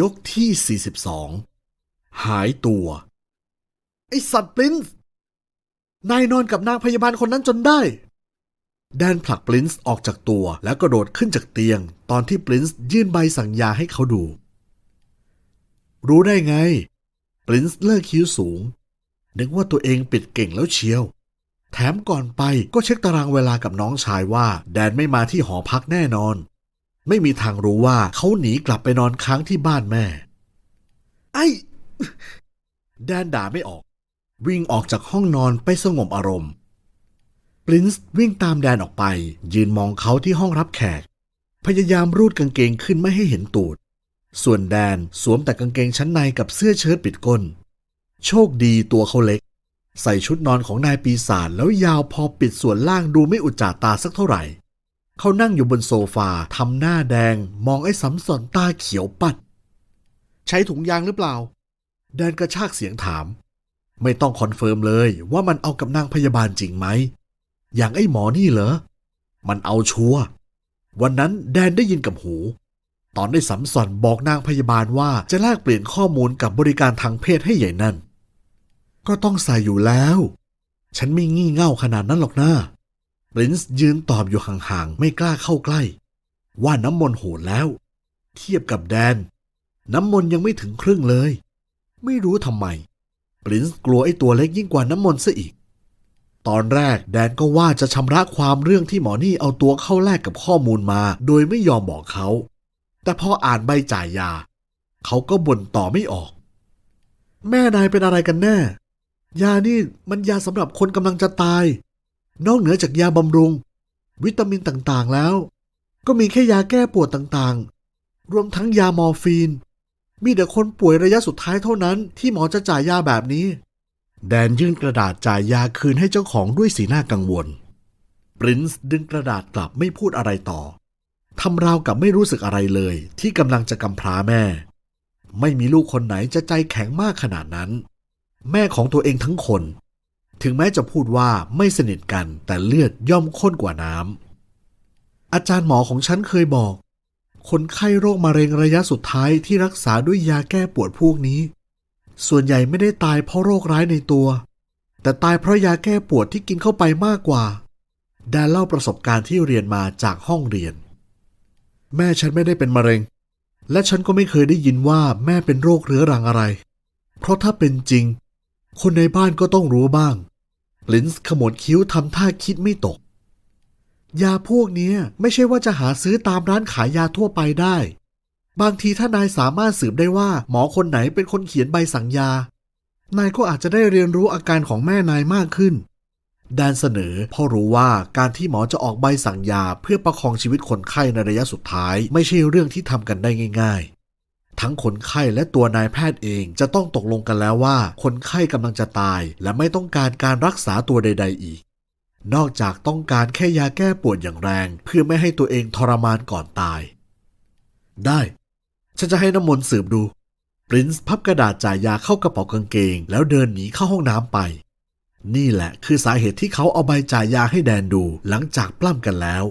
ยกที่ 42 หายตัว ไอสัตว์ปรินซ์นายนอนกับนางพยาบาลคนนั้นจนได้ แดนผลักปรินซ์ออกจากตัวแล้วกระโดดขึ้นจากเตียง ตอนที่ปรินซ์ยื่นใบสั่งยาให้เขาดู รู้ได้ไงปรินซ์เลิกคิ้วสูง นึกว่าตัวเองปิดเก่งแล้วเชียว แถมก่อนไปก็เช็คตารางเวลากับน้องชายว่า แดนไม่มาที่หอพักแน่นอน ไม่มีทางรู้ว่าเขาหนีกลับไปนอนค้างที่บ้านแม่ ไอ้ แดนด่าไม่ออก วิ่งออกจากห้องนอนไปสงบอารมณ์ปรินซ์วิ่งตามแดนออกไป ยืนมองเขาที่ห้องรับแขก พยายามรูดกางเกงขึ้นไม่ให้เห็นตูด ส่วนแดนสวมแต่กางเกงชั้นในกับเสื้อเชิ้ตปิดก้น โชคดีตัวเขาเล็ก ใส่ชุดนอนของนายปีศาจแล้วยาวพอปิดส่วนล่างดูไม่อุจจาตาสักเท่าไหร่ เขานั่งอยู่บนโซฟาทำหน้าแดง มองไอ้สำสอนตาเขียวปัด ใช้ถุงยางหรือเปล่า แดนกระชากเสียงถาม ไม่ต้องคอนเฟิร์มเลยว่ามันเอากับนางพยาบาลจริงไหม อย่างไอ้หมอนี่เหรอ มันเอาชัวร์วันนั้นแดนได้ยินกับหู ตอนได้สัมสอนบอกนางพยาบาลว่าจะแลกเปลี่ยนข้อมูลกับบริการทางเพศให้ใหญ่นั่น ก็ต้องใส่อยู่แล้ว ฉันไม่งี่เง่าขนาดนั้นหรอกนะ ปรินซ์ยืนตอบอยู่ห่างๆ ไม่กล้าเข้าใกล้ ว่าน้ำมนต์โหดแล้ว เทียบกับแดน น้ำมนต์ยังไม่ถึงครึ่งเลย ไม่รู้ทำไมปรินซ์กลัวไอ้ตัวเล็กยิ่งกว่าน้ำมนต์ซะอีก ตอนแรกแดนก็ว่าจะชำระความเรื่องที่หมอนี่เอาตัวเข้าแลกกับข้อมูลมา โดยไม่ยอมบอกเขา แต่พออ่านใบจ่ายยา เขาก็บ่นต่อไม่ออก แม่นายเป็นอะไรกันแน่ ยานี่มันยาสำหรับคนกำลังจะตาย นอกเหนือจากยาบำรุง วิตามินต่างๆแล้ว ก็มีแค่ยาแก้ปวดต่างๆ รวมทั้งยามอร์ฟีน มีแต่คนป่วยระยะสุดท้ายเท่านั้นที่หมอจะจ่ายยาแบบนี้ แดนยื่นกระดาษจ่ายยาคืนให้เจ้าของด้วยสีหน้ากังวลปรินซ์ดึงกระดาษกลับไม่พูดอะไรต่อทำราวกับไม่รู้สึกอะไรเลย ที่กำลังจะกำพร้าแม่ ไม่มีลูกคนไหนจะใจแข็งมากขนาดนั้น แม่ของตัวเองทั้งคน ถึงแม้จะพูดว่าไม่สนิทกันแต่เลือดย่อมข้นกว่าน้ำ อาจารย์หมอของฉันเคยบอก คนไข้โรคมะเร็งระยะสุดท้ายที่รักษาด้วยยาแก้ปวดพวกนี้ ส่วนใหญ่ไม่ได้ตายเพราะโรคร้ายในตัว แต่ตายเพราะยาแก้ปวดที่กินเข้าไปมากกว่าแดนเล่าประสบการณ์ที่เรียนมาจากห้องเรียน แม่ฉันไม่ได้เป็นมะเร็ง และฉันก็ไม่เคยได้ยินว่าแม่เป็นโรคเรื้อรังอะไร เพราะถ้าเป็นจริง คนในบ้านก็ต้องรู้บ้างลินส์ขมวดคิ้วทำท่าคิดไม่ตก ยาพวกนี้ไม่ใช่ว่าจะหาซื้อตามร้านขายยาทั่วไปได้ บางทีถ้านายสามารถสืบได้ว่าหมอคนไหนเป็นคนเขียนใบสั่งยา นายก็อาจจะได้เรียนรู้อาการของแม่นายมากขึ้นแดนเสนอเพราะรู้ว่าการที่หมอจะออกใบสั่งยาเพื่อประคองชีวิตคนไข้ในระยะสุดท้าย ไม่ใช่เรื่องที่ทำกันได้ง่ายๆ ทั้งคนไข้และตัวนายแพทย์เองจะต้องตกลงกันแล้วว่า คนไข้กำลังจะตาย และไม่ต้องการการรักษาตัวใด ๆ อีก นอกจากต้องการแค่ยาแก้ปวดอย่างแรง เพื่อไม่ให้ตัวเองทรมานก่อนตาย ได้ ฉันจะให้น้ำมนต์สืบดูปรินซ์พับกระดาษจ่ายยาเข้ากระเป๋ากางเกง แล้วเดินหนีเข้าห้องน้ำไป นี่แหละคือสาเหตุที่เขาเอาใบจ่ายยาให้แดนดูหลังจากปล้ำกันแล้ว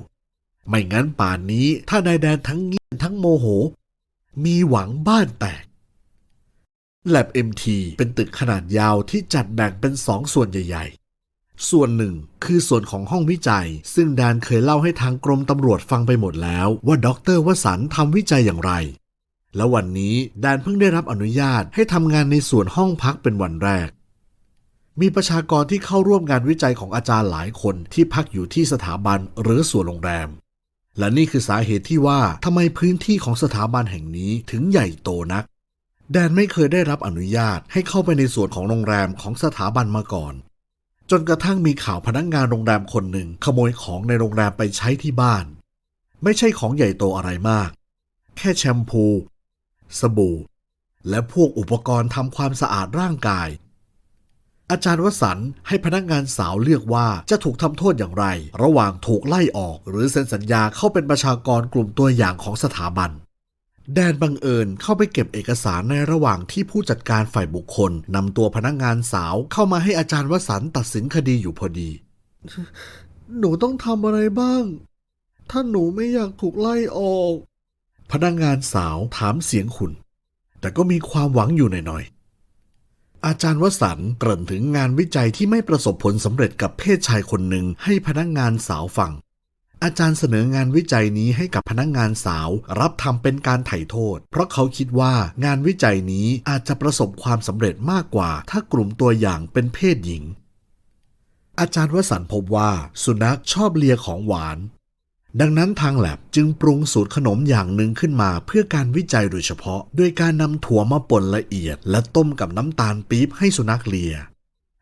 ไม่งั้นป่านนี้ถ้านายแดนทั้งเงียบทั้งโมโห มีหวังบ้านแตกแลบ MT เป็นตึกขนาดยาวที่จัดแบ่งเป็นสองส่วนใหญ่ ๆ ส่วนหนึ่งคือส่วนของห้องวิจัย ซึ่งแดนเคยเล่าให้ทางกรมตำรวจฟังไปหมดแล้วว่าด็อกเตอร์วสันต์ทำวิจัยอย่างไร และวันนี้แดนเพิ่งได้รับอนุญาตให้ทำงานในส่วนห้องพักเป็นวันแรก มีประชากรที่เข้าร่วมงานวิจัยของอาจารย์หลายคนที่พักอยู่ที่สถาบันหรือส่วนโรงแรม และนี่คือสาเหตุที่ว่าทำไมพื้นที่ของสถาบันแห่งนี้ถึงใหญ่โตนัก แดนไม่เคยได้รับอนุญาตให้เข้าไปในส่วนของโรงแรมของสถาบันมาก่อน จนกระทั่งมีข่าวพนักงงานโรงแรมคนหนึ่งขโมยของในโรงแรมไปใช้ที่บ้าน ไม่ใช่ของใหญ่โตอะไรมาก แค่แชมพู สบู่ และพวกอุปกรณ์ทำความสะอาดร่างกาย อาจารย์วสันต์ให้พนักงานสาวเลือกว่าจะถูกทำโทษอย่างไร ระหว่างถูกไล่ออก หรือเซ็นสัญญาเข้าเป็นประชากรกลุ่มตัวอย่างของสถาบัน แดนบังเอิญเข้าไปเก็บเอกสารในระหว่างที่ผู้จัดการฝ่ายบุคคลนำตัวพนักงานสาวเข้ามาให้อาจารย์วสันต์ตัดสินคดีอยู่พอดี หนูต้องทำอะไรบ้าง ถ้าหนูไม่อยากถูกไล่ออก พนักงานสาวถามเสียงขุนแต่ก็มีความหวังอยู่หน่อยๆ อาจารย์วสันเกริ่นถึงงานวิจัยที่ไม่ประสบผลสำเร็จกับเพศชายคนหนึ่งให้พนักงานสาวฟัง อาจารย์เสนองานวิจัยนี้ให้กับพนักงานสาว รับทำเป็นการไถ่โทษ เพราะเขาคิดว่างานวิจัยนี้อาจจะประสบความสำเร็จมากกว่า ถ้ากลุ่มตัวอย่างเป็นเพศหญิง อาจารย์วสันพบว่า สุนัขชอบเลียของหวาน ดังนั้นทางแลบจึงปรุงสูตรขนมอย่างหนึ่งขึ้นมาเพื่อการวิจัยโดยเฉพาะ โดยการนำถั่วมาป่นละเอียด และต้มกับน้ำตาลปี๊บให้สุนัขเลีย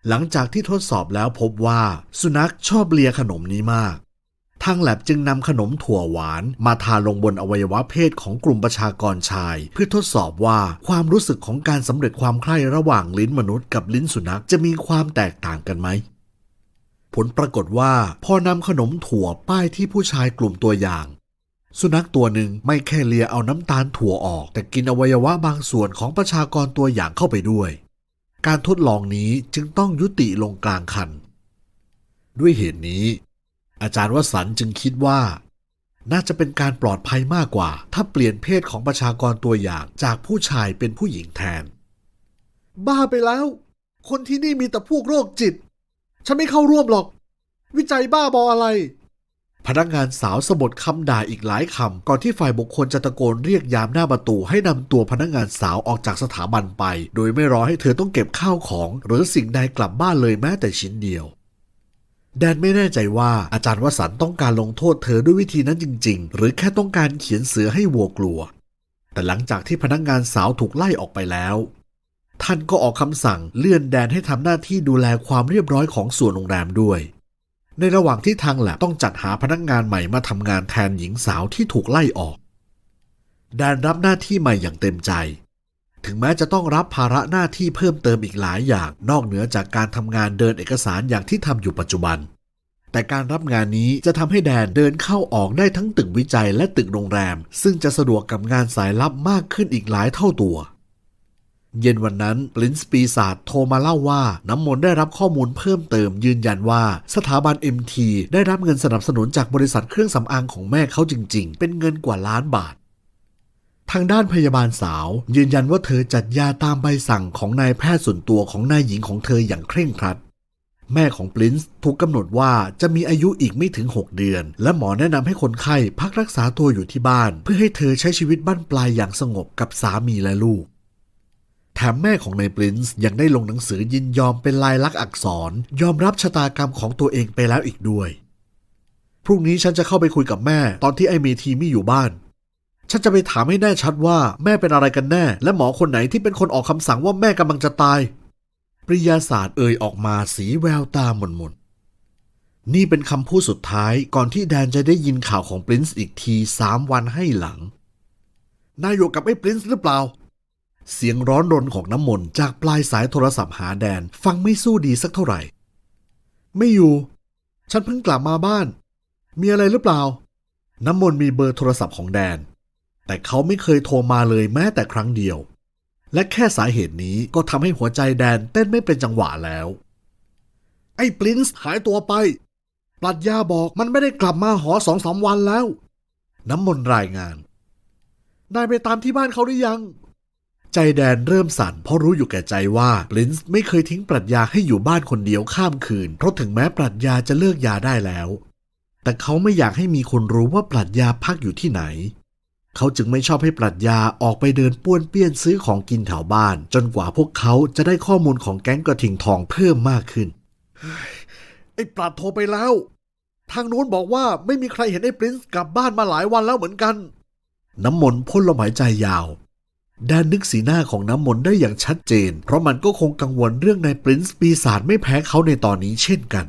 หลังจากที่ทดสอบแล้วพบว่าสุนัขชอบเลียขนมนี้มากทางแลบจึงนำขนมถั่วหวานมาทาลงบนอวัยวะเพศของกลุ่มประชากรชาย เพื่อทดสอบว่าความรู้สึกของการสำเร็จความใคร่ระหว่างลิ้นมนุษย์กับลิ้นสุนัขจะมีความแตกต่างกันไหม ผลปรากฏว่าพอนำขนมถั่วป้ายที่ผู้ชายกลุ่มตัวอย่าง สุนัขตัวหนึ่งไม่แค่เลียเอาน้ำตาลถั่วออก แต่กินอวัยวะบางส่วนของประชากรตัวอย่างเข้าไปด้วย การทดลองนี้จึงต้องยุติลงกลางคัน ด้วยเหตุนี้ อาจารย์วสันจึงคิดว่า น่าจะเป็นการปลอดภัยมากกว่า ถ้าเปลี่ยนเพศของประชากรตัวอย่างจากผู้ชายเป็นผู้หญิงแทน บ้าไปแล้ว คนที่นี่มีแต่พวกโรคจิต ฉันไม่เข้าร่วมหรอก วิจัยบ้าบออะไร พนักงานสาวสะบดคำด่าอีกหลายคำก่อนที่ฝ่ายบุคคลจะตะโกนเรียกยามหน้าประตูให้นำตัวพนักงานสาวออกจากสถาบันไป โดยไม่รอให้เธอต้องเก็บข้าวของ หรือสิ่งใดกลับบ้านเลยแม้แต่ชิ้นเดียวแดนไม่แน่ใจว่าอาจารย์วสันต์ต้องการลงโทษเธอด้วยวิธีนั้นจริง ๆ หรือแค่ต้องการเขียนเสือให้วัวกลัว แต่หลังจากที่พนักงานสาวถูกไล่ออกไปแล้ว ท่านก็ออกคำสั่งเลื่อนแดนให้ทำหน้าที่ดูแลความเรียบร้อยของส่วนโรงแรมด้วย ในระหว่างที่ทางแลบต้องจัดหาพนักงานใหม่มาทำงานแทนหญิงสาวที่ถูกไล่ออก แดนรับหน้าที่ใหม่อย่างเต็มใจ ถึงแม้จะต้องรับภาระหน้าที่เพิ่มเติมอีกหลายอย่างนอกเหนือจากการทำงานเดินเอกสารอย่างที่ทำอยู่ปัจจุบัน แต่การรับงานนี้จะทำให้แดนเดินเข้าออกได้ทั้งตึกวิจัยและตึกโรงแรม ซึ่งจะสะดวกกับงานสายลับมากขึ้นอีกหลายเท่าตัว เย็นวันนั้นปลินส์ปีศาจโทรมาเล่าว่า น้ำมนต์ได้รับข้อมูลเพิ่มเติมยืนยันว่าสถาบัน MT ได้รับเงินสนับสนุนจากบริษัทเครื่องสำอางของแม่เขาจริง ๆ เป็นเงินกว่าล้านบาท ทางด้านพยาบาลสาว ยืนยันว่าเธอจัดยาตามใบสั่งของนายแพทย์ส่วนตัวของนายหญิงของเธออย่างเคร่งครัดแม่ของปลินส์ถูกกำหนดว่าจะมีอายุอีกไม่ถึง 6 เดือน และหมอแนะนำให้คนไข้พักรักษาตัวอยู่ที่บ้าน เพื่อให้เธอใช้ชีวิตบั้นปลายอย่างสงบกับสามีและลูก แถมแม่ของนายปรินซ์ยังได้ลงหนังสือยินยอมเป็นลายลักษณ์อักษร ยอมรับชะตากรรมของตัวเองไปแล้วอีกด้วย พรุ่งนี้ฉันจะเข้าไปคุยกับแม่ตอนที่ไอเมทีไม่อยู่บ้าน ฉันจะไปถามให้แน่ชัดว่าแม่เป็นอะไรกันแน่ และหมอคนไหนที่เป็นคนออกคำสั่งว่าแม่กำลังจะตาย ปริยาศาสตร์เอ่ยออกมาสีแววตาหม่นหม่นนี่เป็นคำพูดสุดท้ายก่อนที่แดนจะได้ยินข่าวของปรินซ์อีกทีสามวันให้หลัง นายอยู่กับไอ้ปรินซ์หรือเปล่า เสียงร้อนรนของน้ำมนต์จากปลายสายโทรศัพท์หาแดน ฟังไม่สู้ดีสักเท่าไหร่ ไม่อยู่ ฉันเพิ่งกลับมาบ้าน มีอะไรหรือเปล่า น้ำมนต์มีเบอร์โทรศัพท์ของแดน แต่เขาไม่เคยโทรมาเลยแม้แต่ครั้งเดียว และแค่สาเหตุนี้ก็ทำให้หัวใจแดนเต้นไม่เป็นจังหวะแล้ว ไอ้ปรินซ์หายตัวไป ปรัชญาบอกมันไม่ได้กลับมาหอสองสามวันแล้ว น้ำมนต์รายงานนายไปตามที่บ้านเขาหรือยัง ใจแดนเริ่มสั่นเพราะรู้อยู่แก่ใจว่าปรินซ์ไม่เคยทิ้งปรัชญาให้อยู่บ้านคนเดียวข้ามคืน เพราะถึงแม้ปรัชญาจะเลิกยาได้แล้ว แต่เขาไม่อยากให้มีคนรู้ว่าปรัชญาพักอยู่ที่ไหน เขาจึงไม่ชอบให้ปรัชญาออกไปเดินป้วนเปี้ยนซื้อของกินแถวบ้าน จนกว่าพวกเขาจะได้ข้อมูลของแก๊งกระทิงทองเพิ่มมากขึ้นไอ้ปรัดโทรไปแล้ว ทางโน้นบอกว่าไม่มีใครเห็นไอ้ปรินซ์กลับบ้านมาหลายวันแล้วเหมือนกัน น้ำมนต์พ่นลมหายใจยาว แดนนึกสีหน้าของน้ำมนต์ได้อย่างชัดเจน เพราะมันก็คงกังวลเรื่องนายปรินซ์ปีศาจไม่แพ้เขาในตอนนี้เช่นกัน